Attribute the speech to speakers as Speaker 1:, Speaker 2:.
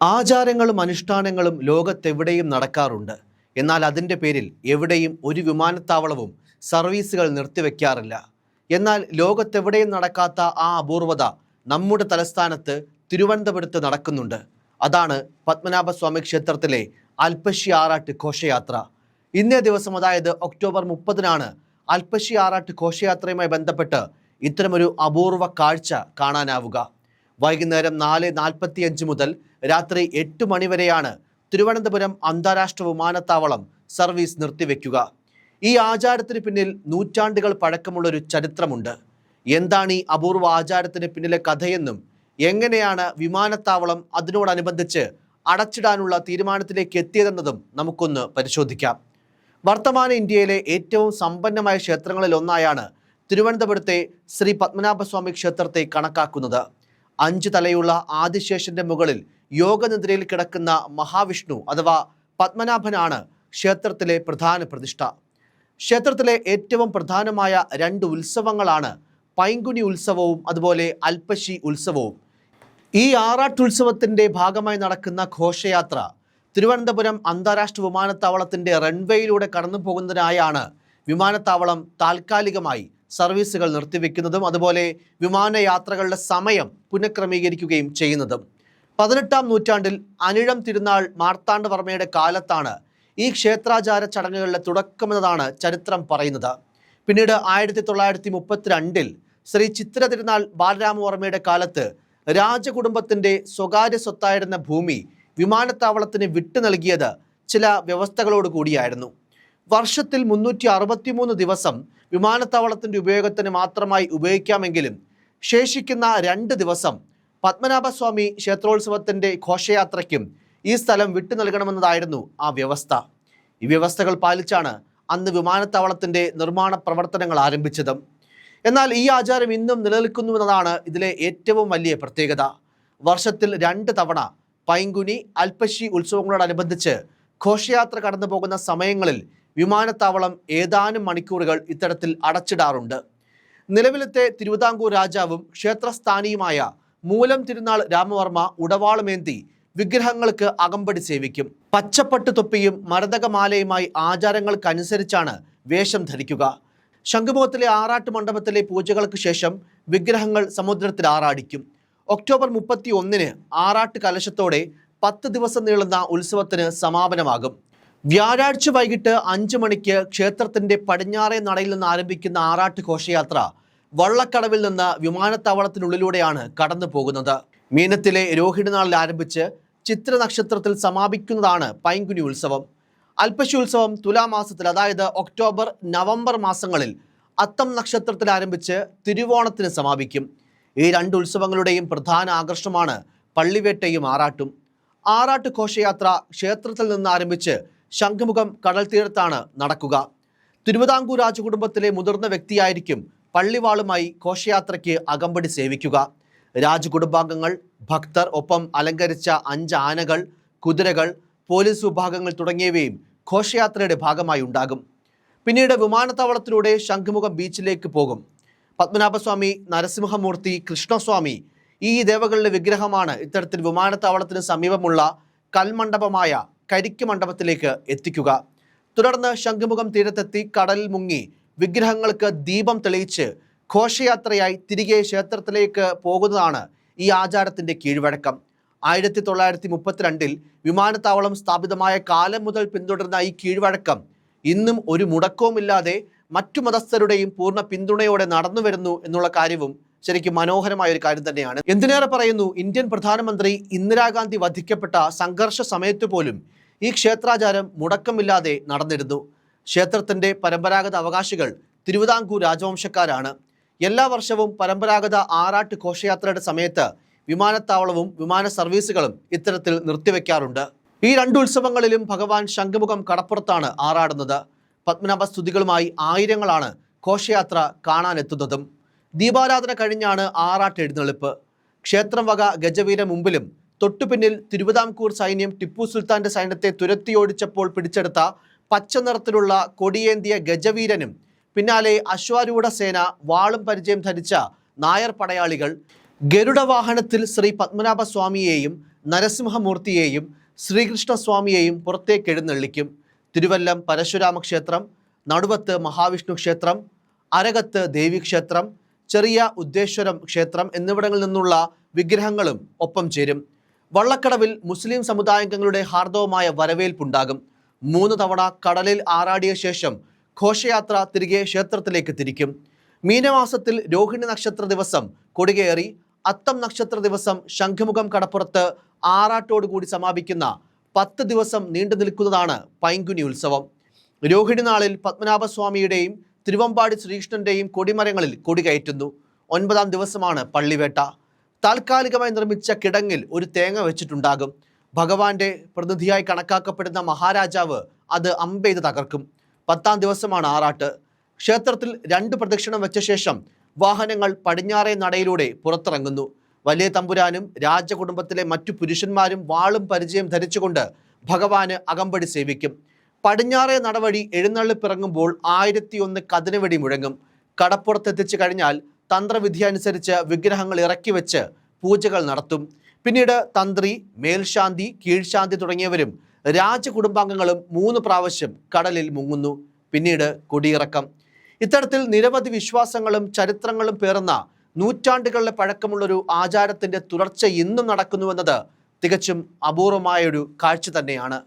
Speaker 1: ആചാരങ്ങളും അനുഷ്ഠാനങ്ങളും ലോകത്തെവിടെയും നടക്കാറുണ്ട്. എന്നാൽ അതിന്റെ പേരിൽ എവിടെയും ഒരു വിമാനത്താവളവും സർവീസുകൾ നിർത്തിവെക്കാറില്ല. എന്നാൽ ലോകത്തെവിടെയും നടക്കാത്ത ആ അപൂർവത നമ്മുടെ തലസ്ഥാനത്ത് തിരുവനന്തപുരത്ത് നടക്കുന്നുണ്ട്. അതാണ് പത്മനാഭസ്വാമി ക്ഷേത്രത്തിലെ അൽപ്പശി ആറാട്ട് ഘോഷയാത്ര. ഇന്നേ ദിവസം അതായത് ഒക്ടോബർ മുപ്പതിനാണ് അൽപ്പശി ആറാട്ട് ഘോഷയാത്രയുമായി ബന്ധപ്പെട്ട് ഇത്തരമൊരു അപൂർവ കാഴ്ച കാണാനാവുക. വൈകുന്നേരം നാല് നാൽപ്പത്തിയഞ്ച് മുതൽ രാത്രി എട്ട് മണിവരെയാണ് തിരുവനന്തപുരം അന്താരാഷ്ട്ര വിമാനത്താവളം സർവീസ് നിർത്തിവെക്കുക. ഈ ആചാരത്തിന് പിന്നിൽ നൂറ്റാണ്ടുകൾ പഴക്കമുള്ളൊരു ചരിത്രമുണ്ട്. എന്താണ് ഈ അപൂർവ ആചാരത്തിന് പിന്നിലെ കഥയെന്നും എങ്ങനെയാണ് വിമാനത്താവളം അതിനോടനുബന്ധിച്ച് അടച്ചിടാനുള്ള തീരുമാനത്തിലേക്ക് എത്തിയതെന്നതും നമുക്കൊന്ന് പരിശോധിക്കാം. വർത്തമാന ഇന്ത്യയിലെ ഏറ്റവും സമ്പന്നമായ ക്ഷേത്രങ്ങളിലൊന്നായാണ് തിരുവനന്തപുരത്തെ ശ്രീ പത്മനാഭസ്വാമി ക്ഷേത്രത്തെ കണക്കാക്കുന്നത്. അഞ്ച് തലയുള്ള ആദിശേഷന്റെ മുകളിൽ യോഗനിദ്രയിൽ കിടക്കുന്ന മഹാവിഷ്ണു അഥവാ പത്മനാഭനാണ് ക്ഷേത്രത്തിലെ പ്രധാന പ്രതിഷ്ഠ. ക്ഷേത്രത്തിലെ ഏറ്റവും പ്രധാനമായ രണ്ട് ഉത്സവങ്ങളാണ് പൈങ്കുനി ഉത്സവവും അതുപോലെ അൽപ്പശി ഉത്സവവും. ഈ ആറാട്ടുത്സവത്തിന്റെ ഭാഗമായി നടക്കുന്ന ഘോഷയാത്ര തിരുവനന്തപുരം അന്താരാഷ്ട്ര വിമാനത്താവളത്തിന്റെ റൺവേയിലൂടെ കടന്നു പോകുന്നതിനായാണ് വിമാനത്താവളം താൽക്കാലികമായി സർവീസുകൾ നിർത്തിവെക്കുന്നതും അതുപോലെ വിമാനയാത്രകളുടെ സമയം പുനഃക്രമീകരിക്കുകയും ചെയ്യുന്നതും. പതിനെട്ടാം നൂറ്റാണ്ടിൽ അനിഴം തിരുനാൾ മാർത്താണ്ഡവർമ്മയുടെ കാലത്താണ് ഈ ക്ഷേത്രാചാര ചടങ്ങുകളുടെ തുടക്കമെന്നതാണ് ചരിത്രം പറയുന്നത്. പിന്നീട് ആയിരത്തി തൊള്ളായിരത്തി മുപ്പത്തിരണ്ടിൽ ശ്രീ ചിത്ര തിരുനാൾ ബാലരാമവർമ്മയുടെ കാലത്ത് രാജകുടുംബത്തിന്റെ സ്വകാര്യ സ്വത്തായിരുന്ന ഭൂമി വിമാനത്താവളത്തിന് വിട്ടു നൽകിയത് ചില വ്യവസ്ഥകളോട് കൂടിയായിരുന്നു. വർഷത്തിൽ മുന്നൂറ്റി അറുപത്തിമൂന്ന് ദിവസം വിമാനത്താവളത്തിന്റെ ഉപയോഗത്തിന് മാത്രമായി ഉപയോഗിക്കാമെങ്കിലും ശേഷിക്കുന്ന രണ്ട് ദിവസം പത്മനാഭസ്വാമി ക്ഷേത്രോത്സവത്തിന്റെ ഘോഷയാത്രയ്ക്കും ഈ സ്ഥലം വിട്ടു നൽകണമെന്നതായിരുന്നു ആ വ്യവസ്ഥ. ഈ വ്യവസ്ഥകൾ പാലിച്ചാണ് അന്ന് വിമാനത്താവളത്തിന്റെ നിർമ്മാണ പ്രവർത്തനങ്ങൾ ആരംഭിച്ചത്. എന്നാൽ ഈ ആചാരം ഇന്നും നിലനിൽക്കുന്നുവെന്നതാണ് ഇതിലെ ഏറ്റവും വലിയ പ്രത്യേകത. വർഷത്തിൽ രണ്ട് തവണ പൈങ്കുനി അൽപ്പശി ഉത്സവങ്ങളോടനുബന്ധിച്ച് ഘോഷയാത്ര കടന്നു പോകുന്ന സമയങ്ങളിൽ വിമാനത്താവളം ഏതാനും മണിക്കൂറുകൾ ഇത്തരത്തിൽ അടച്ചിടാറുണ്ട്. നിലവിലത്തെ തിരുവിതാംകൂർ രാജാവും ക്ഷേത്രസ്ഥാനിയുമായ മൂലം തിരുനാൾ രാമവർമ്മ ഉടവാളമേന്തി വിഗ്രഹങ്ങൾക്ക് അകമ്പടി സേവിക്കും. പച്ചപ്പട്ട് തൊപ്പിയും മരതകമാലയുമായി ആചാരങ്ങൾക്കനുസരിച്ചാണ് വേഷം ധരിക്കുക. ശംഖുമുഖത്തിലെ ആറാട്ട് മണ്ഡപത്തിലെ പൂജകൾക്ക് ശേഷം വിഗ്രഹങ്ങൾ സമുദ്രത്തിൽ ആറാടിക്കും. ഒക്ടോബർ മുപ്പത്തി ഒന്നിന് ആറാട്ട് കലശത്തോടെ പത്ത് ദിവസം നീളുന്ന ഉത്സവത്തിന് സമാപനമാകും. വ്യാഴാഴ്ച വൈകിട്ട് അഞ്ച് മണിക്ക് ക്ഷേത്രത്തിന്റെ പടിഞ്ഞാറേ നടയിൽ നിന്ന് ആരംഭിക്കുന്ന ആറാട്ട് ഘോഷയാത്ര വള്ളക്കടവിൽ നിന്ന് വിമാനത്താവളത്തിനുള്ളിലൂടെയാണ് കടന്നു പോകുന്നത്. മീനത്തിലെ രോഹിണി നാളിൽ ആരംഭിച്ച് ചിത്ര നക്ഷത്രത്തിൽ സമാപിക്കുന്നതാണ് പൈങ്കുനി ഉത്സവം. അൽപ്പശി ഉത്സവം തുലാമാസത്തിൽ അതായത് ഒക്ടോബർ നവംബർ മാസങ്ങളിൽ അത്തം നക്ഷത്രത്തിൽ ആരംഭിച്ച് തിരുവോണത്തിന് സമാപിക്കും. ഈ രണ്ട് ഉത്സവങ്ങളുടെയും പ്രധാന ആകർഷണമാണ് പള്ളിവേട്ടയും ആറാട്ടും. ആറാട്ട് ഘോഷയാത്ര ക്ഷേത്രത്തിൽ നിന്ന് ആരംഭിച്ച് ശംഖുമുഖം കടൽ തീരത്താണ് നടക്കുക. തിരുവിതാംകൂർ രാജകുടുംബത്തിലെ മുതിർന്ന വ്യക്തിയായിരിക്കും പള്ളിവാളുമായി ഘോഷയാത്രയ്ക്ക് അകമ്പടി സേവിക്കുക. രാജകുടുംബാംഗങ്ങൾ ഭക്തർ ഒപ്പം അലങ്കരിച്ച അഞ്ച് ആനകൾ കുതിരകൾ പോലീസ് വിഭാഗങ്ങൾ തുടങ്ങിയവയും ഘോഷയാത്രയുടെ ഭാഗമായി ഉണ്ടാകും. പിന്നീട് വിമാനത്താവളത്തിലൂടെ ശംഖുമുഖം ബീച്ചിലേക്ക് പോകും. പത്മനാഭസ്വാമി നരസിംഹമൂർത്തി കൃഷ്ണസ്വാമി ഈ ദേവകളുടെ വിഗ്രഹമാണ് ഇത്തരത്തിൽ വിമാനത്താവളത്തിന് സമീപമുള്ള കൽമണ്ഡപമായ കരിക്ക് മണ്ഡപത്തിലേക്ക് എത്തിക്കുക. തുടർന്ന് ശംഖുമുഖം തീരത്തെത്തി കടലിൽ മുങ്ങി വിഗ്രഹങ്ങൾക്ക് ദീപം തെളിയിച്ച് ഘോഷയാത്രയായി തിരികെ ക്ഷേത്രത്തിലേക്ക് പോകുന്നതാണ് ഈ ആചാരത്തിന്റെ കീഴ്വഴക്കം. ആയിരത്തി തൊള്ളായിരത്തി മുപ്പത്തിരണ്ടിൽ വിമാനത്താവളം സ്ഥാപിതമായ കാലം മുതൽ പിന്തുടർന്ന ഈ കീഴ്വഴക്കം ഇന്നും ഒരു മുടക്കവുമില്ലാതെ മറ്റു മതസ്ഥരുടെയും പൂർണ പിന്തുണയോടെ നടന്നു വരുന്നു എന്നുള്ള കാര്യവും ശരിക്കും മനോഹരമായ ഒരു കാര്യം തന്നെയാണ്. എന്തിനേറെ പറയുന്നു? ഇന്ത്യൻ പ്രധാനമന്ത്രി ഇന്ദിരാഗാന്ധി വധിക്കപ്പെട്ട സംഘർഷ സമയത്ത് പോലും ഈ ക്ഷേത്രാചാരം മുടക്കമില്ലാതെ നടന്നിരുന്നു. ക്ഷേത്രത്തിന്റെ പരമ്പരാഗത അവകാശികൾ തിരുവിതാംകൂർ രാജവംശക്കാരാണ്. എല്ലാ വർഷവും പരമ്പരാഗത ആറാട്ട് ഘോഷയാത്രയുടെ സമയത്ത് വിമാനത്താവളവും വിമാന സർവീസുകളും ഇത്തരത്തിൽ നിർത്തിവെക്കാറുണ്ട്. ഈ രണ്ട് ഉത്സവങ്ങളിലും ഭഗവാൻ ശംഖുമുഖം കടപ്പുറത്താണ് ആറാടുന്നത്. പത്മനാഭ സ്തുതികളുമായി ആയിരങ്ങളാണ് ഘോഷയാത്ര കാണാനെത്തുന്നതും. ദീപാരാധന കഴിഞ്ഞാണ് ആറാട്ട് എഴുന്നള്ളിപ്പ്. ക്ഷേത്രം വക ഗജവീര മുമ്പിലും തൊട്ടുപിന്നിൽ തിരുവിതാംകൂർ സൈന്യം ടിപ്പു സുൽത്താന്റെ സൈന്യത്തെ തുരത്തിയോടിച്ചപ്പോൾ പിടിച്ചെടുത്ത പച്ച നിറത്തിലുള്ള കൊടിയേന്തിയ ഗജവീരനും പിന്നാലെ അശ്വാരൂഢ സേന വാളും പരിചയം ധരിച്ച നായർ പടയാളികൾ ഗരുഡവാഹനത്തിൽ ശ്രീ പത്മനാഭ സ്വാമിയെയും നരസിംഹമൂർത്തിയെയും ശ്രീകൃഷ്ണസ്വാമിയെയും പുറത്തേക്ക് എഴുന്നള്ളിക്കും. തിരുവല്ലം പരശുരാമ ക്ഷേത്രം നടുവത്ത് മഹാവിഷ്ണു ക്ഷേത്രം അരകത്ത് ദേവീക്ഷേത്രം ചെറിയ ഉദ്ദേശ്വരം ക്ഷേത്രം എന്നിവിടങ്ങളിൽ നിന്നുള്ള വിഗ്രഹങ്ങളും ഒപ്പം ചേരും. വള്ളക്കടവിൽ മുസ്ലിം സമുദായാംഗങ്ങളുടെ ഹാർദവമായ വരവേൽപ്പുണ്ടാകും. മൂന്ന് തവണ കടലിൽ ആറാടിയ ശേഷം ഘോഷയാത്ര തിരികെ ക്ഷേത്രത്തിലേക്ക് തിരിക്കും. മീനമാസത്തിൽ രോഹിണി നക്ഷത്ര ദിവസം കൊടികേറി അത്തം നക്ഷത്ര ദിവസം ശംഖുമുഖം കടപ്പുറത്ത് ആറാട്ടോടുകൂടി സമാപിക്കുന്ന പത്ത് ദിവസം നീണ്ടു നിൽക്കുന്നതാണ് പൈങ്കുനി ഉത്സവം. രോഹിണി നാളിൽ പത്മനാഭസ്വാമിയുടെയും തിരുവമ്പാടി ശ്രീകൃഷ്ണന്റെയും കൊടിമരങ്ങളിൽ കൊടി കയറ്റുന്നു. ഒൻപതാം ദിവസമാണ് പള്ളിവേട്ട. താൽക്കാലികമായി നിർമ്മിച്ച കിടങ്ങിൽ ഒരു തേങ്ങ വെച്ചിട്ടുണ്ടാകും. ഭഗവാന്റെ പ്രതിനിധിയായി കണക്കാക്കപ്പെടുന്ന മഹാരാജാവ് അത് അമ്പെയ്ത് തകർക്കും. പത്താം ദിവസമാണ് ആറാട്ട്. ക്ഷേത്രത്തിൽ രണ്ട് പ്രദക്ഷിണം വെച്ച ശേഷം വാഹനങ്ങൾ പടിഞ്ഞാറേ നടയിലൂടെ പുറത്തിറങ്ങുന്നു. വലിയ തമ്പുരാനും രാജകുടുംബത്തിലെ മറ്റു പുരുഷന്മാരും വാളും പരിചയം ധരിച്ചുകൊണ്ട് ഭഗവാന് അകമ്പടി സേവിക്കും. പടിഞ്ഞാറേ നടവഴി എഴുന്നള്ളിപ്പിറങ്ങുമ്പോൾ ആയിരത്തി ഒന്ന് കതിനവെടി മുഴങ്ങും. കടപ്പുറത്തെത്തിച്ചു കഴിഞ്ഞാൽ തന്ത്രവിധി അനുസരിച്ച് വിഗ്രഹങ്ങൾ ഇറക്കി വെച്ച് പൂജകൾ നടത്തും. പിന്നീട് തന്ത്രി മേൽശാന്തി കീഴ്ശാന്തി തുടങ്ങിയവരും രാജകുടുംബാംഗങ്ങളും മൂന്ന് പ്രാവശ്യം കടലിൽ മുങ്ങുന്നു. പിന്നീട് കൊടിയിറക്കം. ഇത്തരത്തിൽ നിരവധി വിശ്വാസങ്ങളും ചരിത്രങ്ങളും പേർന്ന നൂറ്റാണ്ടുകളുടെ പഴക്കമുള്ളൊരു ആചാരത്തിന്റെ തുടർച്ച ഇന്നും നടക്കുന്നുവെന്നത് തികച്ചും അപൂർവമായൊരു കാഴ്ച തന്നെയാണ്.